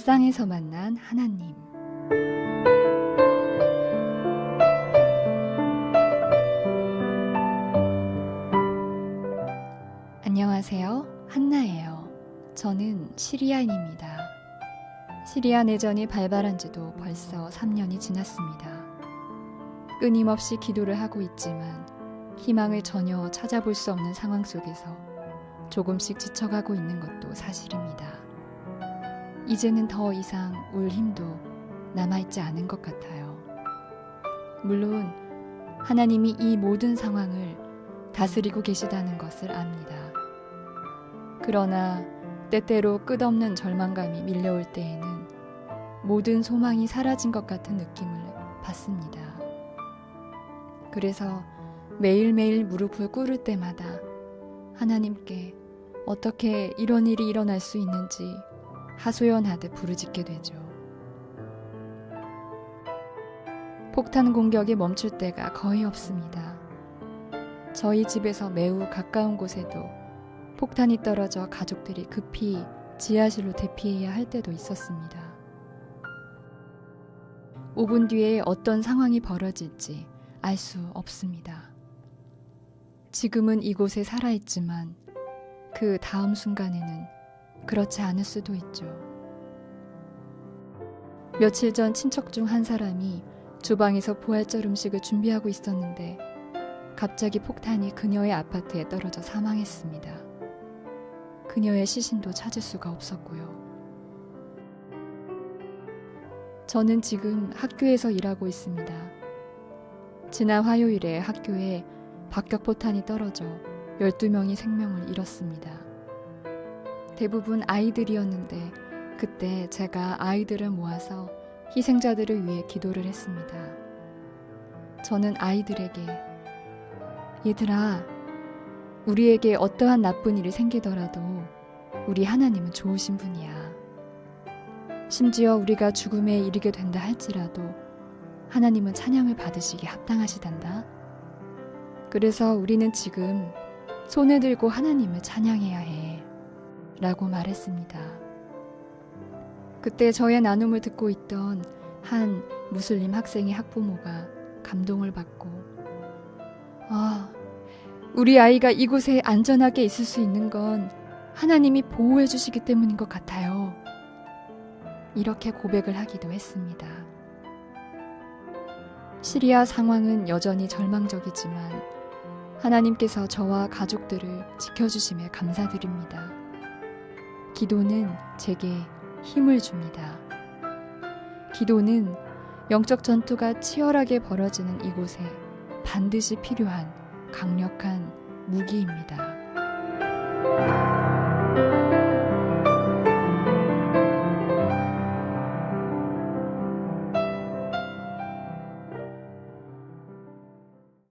일상에서 만난 하나님. 안녕하세요. 한나예요. 저는 시리아인입니다. 시리아 내전이 발발한 지도 벌써 3년이 지났습니다. 끊임없이 기도를 하고 있지만 희망을 전혀 찾아볼 수 없는 상황 속에서 조금씩 지쳐가고 있는 것도 사실입니다. 이제는 더 이상 울 힘도 남아있지 않은 것 같아요. 물론 하나님이 이 모든 상황을 다스리고 계시다는 것을 압니다. 그러나 때때로 끝없는 절망감이 밀려올 때에는 모든 소망이 사라진 것 같은 느낌을 받습니다. 그래서 매일매일 무릎을 꿇을 때마다 하나님께 어떻게 이런 일이 일어날 수 있는지 하소연하듯 부르짖게 되죠. 폭탄 공격이 멈출 때가 거의 없습니다. 저희 집에서 매우 가까운 곳에도 폭탄이 떨어져 가족들이 급히 지하실로 대피해야 할 때도 있었습니다. 5분 뒤에 어떤 상황이 벌어질지 알 수 없습니다. 지금은 이곳에 살아있지만 그 다음 순간에는 그렇지 않을 수도 있죠. 며칠 전 친척 중 한 사람이 주방에서 부활절 음식을 준비하고 있었는데 갑자기 폭탄이 그녀의 아파트에 떨어져 사망했습니다. 그녀의 시신도 찾을 수가 없었고요. 저는 지금 학교에서 일하고 있습니다. 지난 화요일에 학교에 박격포탄이 떨어져 12명이 생명을 잃었습니다. 대부분 아이들이었는데 그때 제가 아이들을 모아서 희생자들을 위해 기도를 했습니다. 저는 아이들에게 얘들아, 우리에게 어떠한 나쁜 일이 생기더라도 우리 하나님은 좋으신 분이야. 심지어 우리가 죽음에 이르게 된다 할지라도 하나님은 찬양을 받으시기 합당하시단다. 그래서 우리는 지금 손을 들고 하나님을 찬양해야 해. 라고 말했습니다. 그때 저의 나눔을 듣고 있던 한 무슬림 학생의 학부모가 감동을 받고, 아, 우리 아이가 이곳에 안전하게 있을 수 있는 건 하나님이 보호해 주시기 때문인 것 같아요. 이렇게 고백을 하기도 했습니다. 시리아 상황은 여전히 절망적이지만 하나님께서 저와 가족들을 지켜주심에 감사드립니다. 기도는 제게 힘을 줍니다. 기도는 영적 전투가 치열하게 벌어지는 이곳에 반드시 필요한 강력한 무기입니다.